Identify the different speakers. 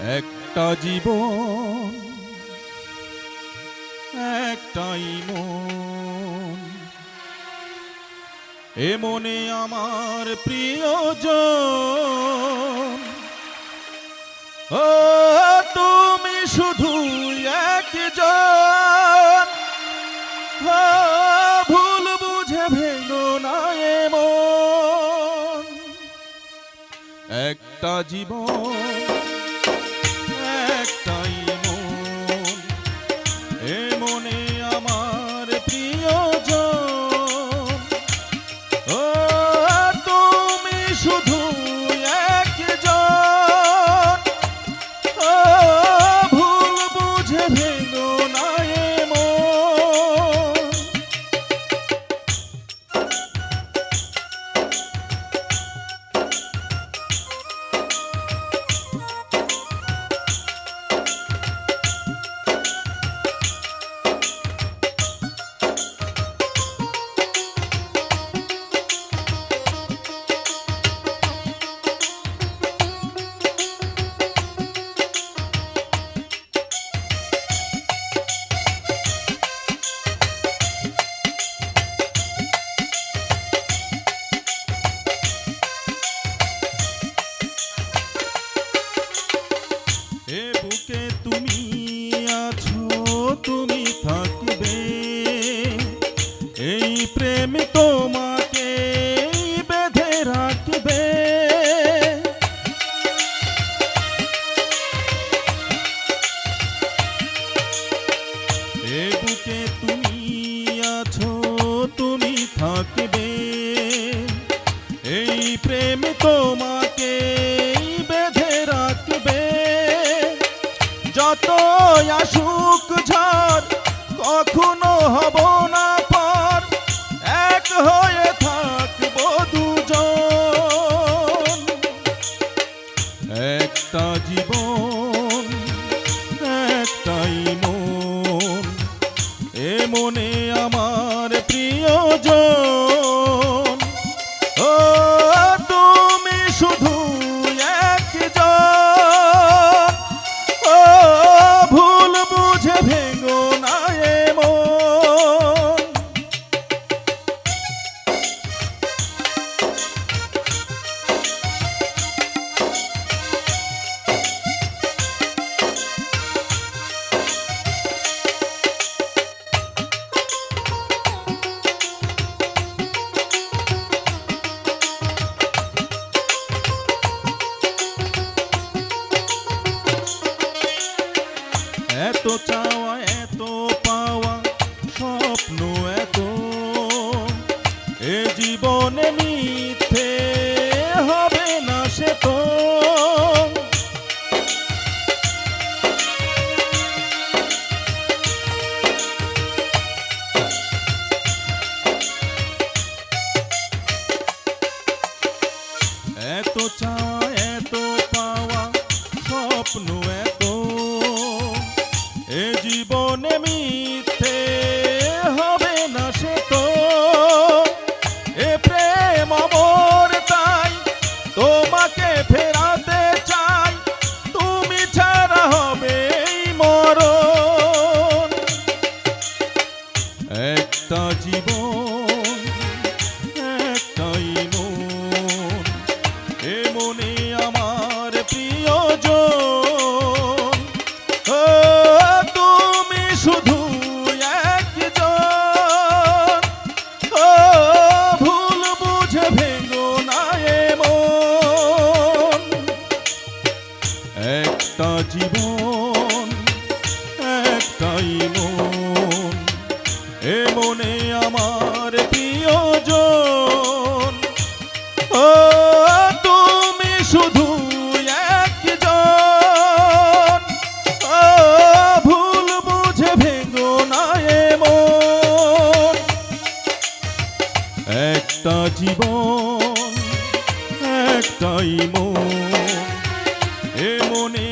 Speaker 1: একটা জীবন, একটাই মন। এ মনে আমার প্রিয়জন। ও, তুমি শুধু একজন। ভুল বুঝে ভেঙো না এমন একটা জীবন আসুক ঝড়, কখনো হব না পর। এক হয়ে থাকব দুজন। একটা জীবন, একটাই মন। এ মনে আমার প্রিয়জন। একটা জীবন, একটাই মন। এ মনে আমার প্রিয়জন। ও, তুমি শুধু একজন। ও, ভুল বুঝে ভেঙো না এমন একটা জীবন, একটাই মন। এ মনে